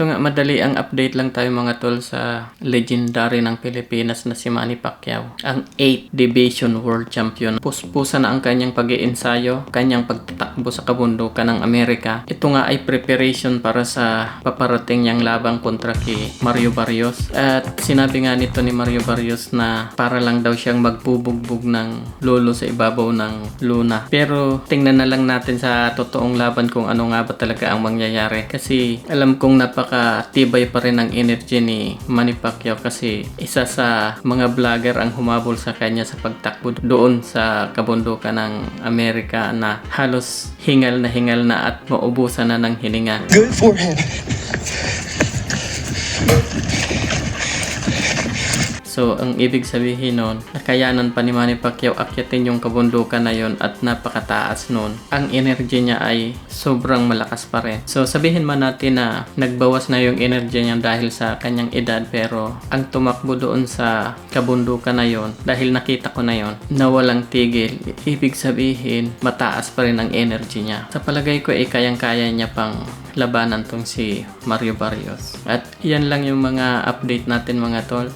Ito nga, madali ang update lang tayo mga tol sa legendary ng Pilipinas na si Manny Pacquiao. Ang 8th Division World Champion. Puspusa na ang kanyang pag iensayo kanyang pagtatakbo sa kabundukan ng Amerika. Ito nga ay preparation para sa paparating niyang labang kontra kay Mario Barrios. At sinabi nga nito ni Mario Barrios na para lang daw siyang magbubugbog ng lolo sa ibabaw ng luna. Pero tingnan na lang natin sa totoong laban kung ano nga ba talaga ang mangyayari. Kasi alam kong napaka-tibay pa rin ang energy ni Manny Pacquiao kasi isa sa mga vlogger ang humabol sa kanya sa pagtakbo doon sa kabundukan ng Amerika na halos hingal na hingal na at maubusan na ng hininga. Good forehead. So, ang ibig sabihin nun, nakayanan pa ni Manny Pacquiao akyatin yung kabundukan na yon at napakataas nun. Ang energy niya ay sobrang malakas pa rin. So, sabihin man natin na nagbawas na yung energy niya dahil sa kanyang edad pero ang tumakbo doon sa kabundukan na yon dahil nakita ko na yon na walang tigil. Ibig sabihin, mataas pa rin ang energy niya. Sa palagay ko, eh, kayang-kaya niya pang labanan tong si Mario Barrios. At yan lang yung mga update natin mga tol.